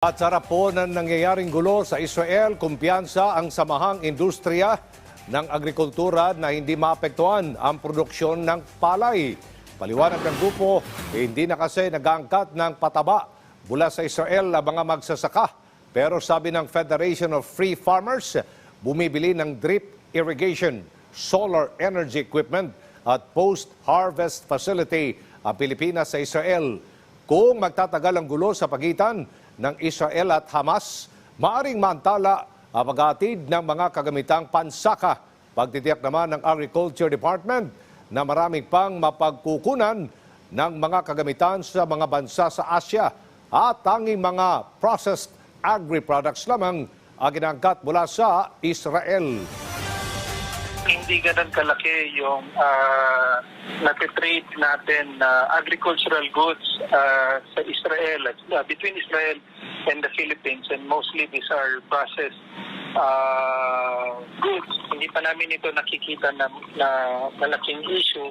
At sa harap po ng nangyayaring gulo sa Israel, kumpiyansa ang samahang industriya ng agrikultura na hindi maapektuhan ang produksyon ng palay. Paliwanag ng grupo, eh, hindi na kasi nag-aangkat ng pataba mula sa Israel ang mga magsasaka. Pero sabi ng Federation of Free Farmers, bumibili ng drip irrigation, solar energy equipment at post-harvest facility ang Pilipinas sa Israel. Kung magtatagal ang gulo sa pagitan ng Israel at Hamas, maaring mantala ang paghatid ng mga kagamitang pansaka. Pagtitiyak naman ng Agriculture Department na maraming pang mapagkukunan ng mga kagamitan sa mga bansa sa Asia at tanging mga processed agri-products lamang ang ginangkat mula sa Israel. Hindi ganun kalaki yung uh, natitrade natin na agricultural goods ah, sa Israel, ah, between Israel and the Philippines. And mostly these are processed ah, goods. Hindi pa namin ito nakikita na, na malaking issue.